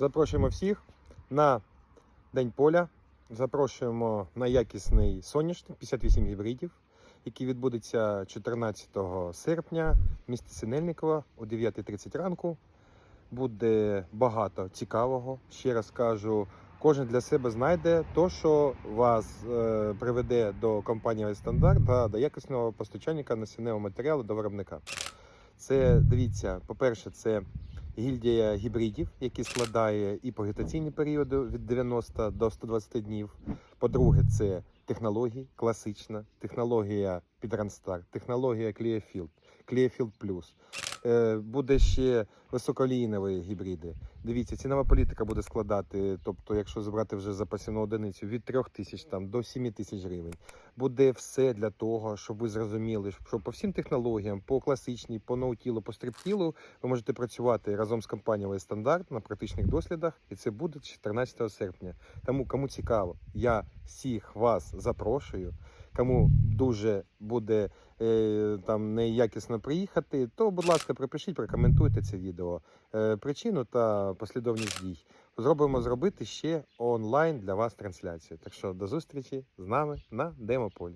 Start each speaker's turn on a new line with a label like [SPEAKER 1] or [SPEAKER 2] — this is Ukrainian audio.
[SPEAKER 1] Запрошуємо всіх на День поля. Запрошуємо на якісний соняшник 58 гібридів, який відбудеться 14 серпня в місті Синельниково о 9.30 ранку. Буде багато цікавого. Ще раз кажу, кожен для себе знайде то, що вас е, приведе до компанії стандарт та до якісного постачальника насінневого матеріалу до виробника. Це дивіться, по-перше, це гільдія гібридів, які складає і погітаційні періоди від 90 до 120 днів. По-друге, це технології, класична, технологія Підранстар, технологія Clearfield, Clearfield Plus. Е, Буде ще високолійнові гібриди. Дивіться, цінова політика буде складати, тобто, якщо збрати вже запасівну одиницю від 3 тисяч там до 7 тисяч гривень. Буде все для того, щоб ви зрозуміли, що по всім технологіям, по класичній, по ноутілу, по стриптілу, ви можете працювати разом з компанією стандарт на практичних дослідах, і це буде 14 серпня. Тому кому цікаво, я всіх вас запрошую. Кому дуже буде е, там неякісно приїхати, то, будь ласка, припишіть, прокоментуйте це відео. Е, причину та послідовність дій. Зробимо зробити ще онлайн для вас трансляцію. Так що до зустрічі з нами на демополі.